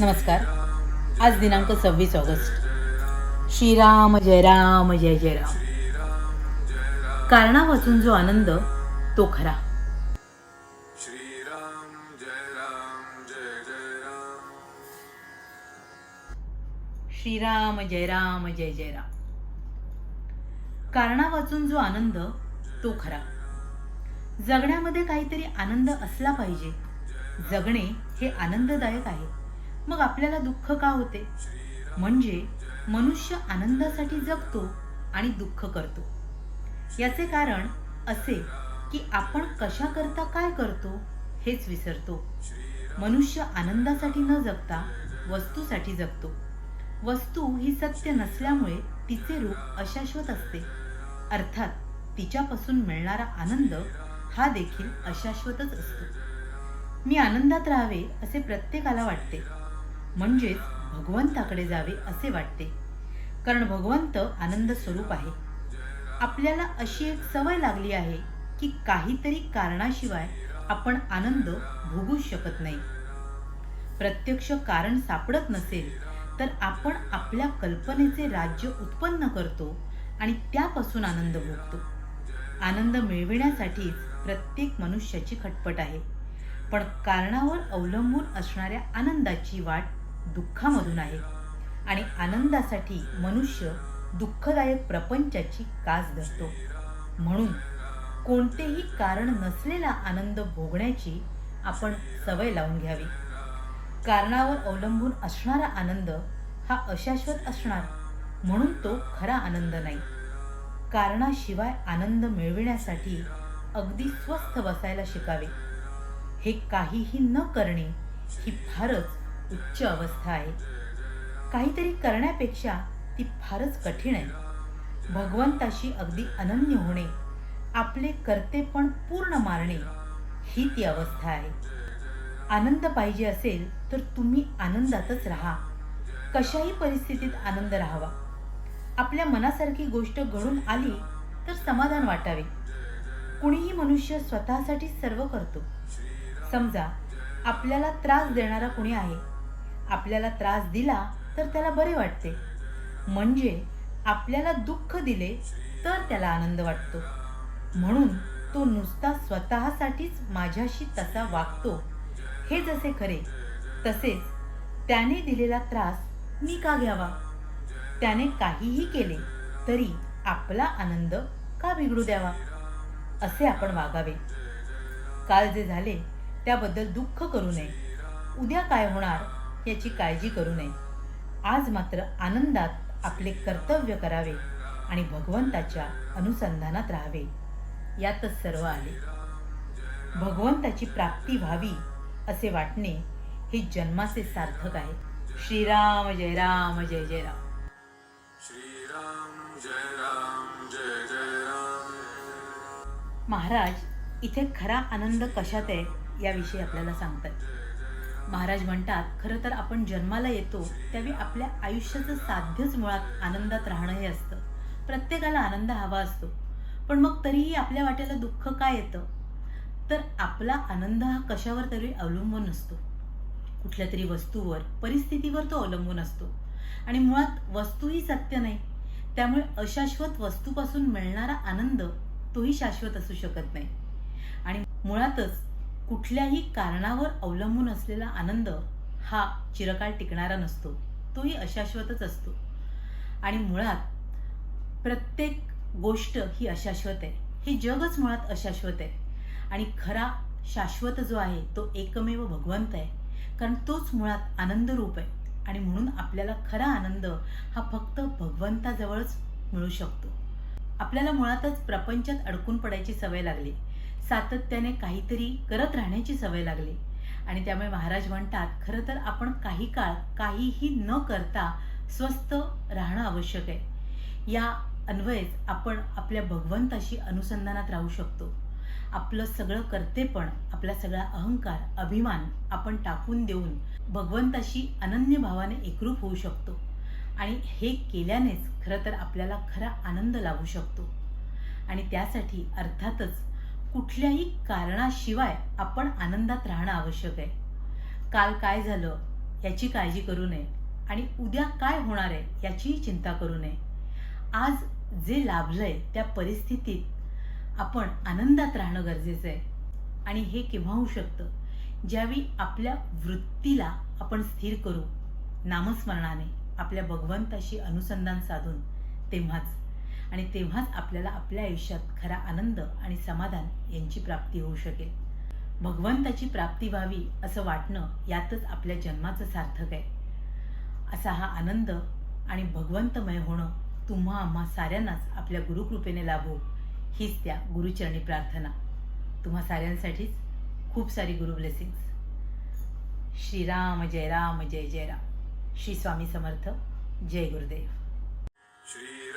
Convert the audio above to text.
नमस्कार. आज दिनांक सव्वीस ऑगस्ट. श्रीराम जय राम जय जय राम. कारणा वाचून जो आनंद तो खरा. श्रीराम जय राम जय जय राम. कारणा वाचून जो आनंद तो खरा. जगण्यामध्ये काहीतरी आनंद असला पाहिजे. जगणे हे आनंददायक आहे. मग आपल्याला दुःख का होते? म्हणजे मनुष्य आनंदासाठी जगतो आणि दुःख करतो. याचे कारण असे की आपण कशा करता काय करतो हेच विसरतो. मनुष्य आनंदासाठी न जगता वस्तूसाठी जगतो. वस्तू ही सत्य नसल्यामुळे तिचे रूप अशाश्वत असते. अर्थात तिच्यापासून मिळणारा आनंद हा देखील अशाश्वतच असतो. मी आनंदात राहावे असे प्रत्येकाला वाटते. म्हणजेच भगवंताकडे जावे असे वाटते. कारण भगवंत आनंद स्वरूप आहे. आपल्याला अशी एक सवय लागली आहे की काहीतरी कारणाशिवाय आपण आनंद भोगूच शकत नाही. प्रत्यक्ष कारण सापडत नसेल तर आपण आपल्या कल्पनेचे राज्य उत्पन्न करतो आणि त्यापासून आनंद भोगतो. आनंद मिळविण्यासाठीच प्रत्येक मनुष्याची खटपट आहे. पण कारणावर अवलंबून असणाऱ्या आनंदाची वाट दुःखामधून आहे. आणि आनंदासाठी मनुष्य दुःखदायक प्रपंचाची कास धरतो. म्हणून कोणतेही कारण नसलेला आनंद भोगण्याची आपण सवय लावून घ्यावी. कारणावर अवलंबून असणारा आनंद हा अशाश्वत असणार म्हणून तो खरा आनंद नाही. कारणाशिवाय आनंद मिळविण्यासाठी अगदी स्वस्थ बसायला शिकावे. हे काहीही न करणे ही फारच उच्च अवस्था आहे. काहीतरी करण्यापेक्षा ती फारच कठीण आहे. भगवंताशी अगदी अनन्य होणे आपले कर्तेपण पूर्ण मारणे ही ती अवस्था आहे. आनंद पाहिजे असेल तर तुम्ही आनंदातच राहा. कशाही परिस्थितीत आनंद राहावा. आपल्या मनासारखी गोष्ट घडून आली तर समाधान वाटावे. कुणीही मनुष्य स्वतःसाठी सर्व करतो. समजा आपल्याला त्रास देणारा कुणी आहे आपल्याला त्रास दिला तर त्याला बरे वाटते. म्हणजे आपल्याला दुःख दिले तर त्याला आनंद वाटतो. म्हणून तो नुसता स्वतःसाठीच माझ्याशी तसा वागतो. हे जसे खरे तसेच त्याने दिलेला त्रास मी का घ्यावा? त्याने काहीही केले तरी आपला आनंद का बिघडू द्यावा? असे आपण वागावे. काल जे झाले त्याबद्दल दुःख करू नये. उद्या काय होणार याची काळजी करू नये. आज मात्र आनंदात आपले कर्तव्य करावे आणि भगवंताच्या अनुसंधानात राहावे. यातच सर्व आले. भगवंताची प्राप्ती व्हावी असे वाटणे हे जन्माचे सार्थक आहे. श्रीराम जय राम जय जय राम. श्रीराम जय राम जय जय राम. महाराज इथे खरा आनंद कशात आहे याविषयी आपल्याला सांगतात. महाराज म्हणतात खरं तर आपण जन्माला येतो त्यावेळी आपल्या आयुष्याचं साध्यच मुळात आनंदात राहणं हे असतं. प्रत्येकाला आनंद हवा असतो. पण मग तरीही आपल्या वाट्याला दुःख काय येतं? तर आपला आनंद हा कशावर तरी अवलंबून असतो कुठल्या तरी वस्तूवर परिस्थितीवर तो अवलंबून असतो. आणि मुळात वस्तू ही सत्य नाही. त्यामुळे अशाश्वत वस्तूपासून मिळणारा आनंद तोही शाश्वत असू शकत नाही. आणि मुळातच कुठल्याही कारणावर अवलंबून असलेला आनंद हा चिरकाळ टिकणारा नसतो. तोही अशाश्वतच असतो. आणि मुळात प्रत्येक गोष्ट ही अशाश्वत आहे. हे जगच मुळात अशाश्वत आहे. आणि खरा शाश्वत जो आहे तो एकमेव भगवंत आहे. कारण तोच मुळात आनंद रूप आहे. आणि म्हणून आपल्याला खरा आनंद हा फक्त भगवंताजवळच मिळू शकतो. आपल्याला मुळातच प्रपंचात अडकून पडायची सवय लागली. सातत्याने काहीतरी करत राहण्याची सवय लागली. आणि त्यामुळे महाराज म्हणतात खरं तर आपण काही काळ काहीही न करता स्वस्थ राहणं आवश्यक आहे. या अन्वयेच आपण आपल्या भगवंताशी अनुसंधानात राहू शकतो. आपलं सगळं कर्तेपण आपला सगळा अहंकार अभिमान आपण टाकून देऊन भगवंताशी अनन्य भावाने एकरूप होऊ शकतो. आणि हे केल्यानेच खरं तर आपल्याला खरा आनंद लाभू शकतो. आणि त्यासाठी अर्थातच कुठल्याही कारणाशिवाय आपण आनंदात राहणं आवश्यक आहे. काल काय झालं याची काळजी करू नये आणि उद्या काय होणार आहे याचीही चिंता करू नये. आज जे लाभलंय त्या परिस्थितीत आपण आनंदात राहणं गरजेचं आहे. आणि हे केव्हा होऊ शकतं? ज्यावेळी आपल्या वृत्तीला आपण स्थिर करू नामस्मरणाने आपल्या भगवंताशी अनुसंधान साधून तेव्हाच. आणि तेव्हाच आपल्याला आपल्या आयुष्यात खरा आनंद आणि समाधान यांची प्राप्ती होऊ शकेल. भगवंताची प्राप्ती व्हावी असं वाटणं यातच आपल्या जन्माचं सार्थक आहे. असा हा आनंद आणि भगवंतमय होणं तुम्हा आम्हा साऱ्यांनाच आपल्या गुरुकृपेने लाभो हीच त्या गुरुचरणी प्रार्थना. तुम्हा साऱ्यांसाठीच खूप सारी गुरु ब्लेसिंग्स श्रीराम जय राम जय जय राम. श्री स्वामी समर्थ. जय गुरुदेव. श्री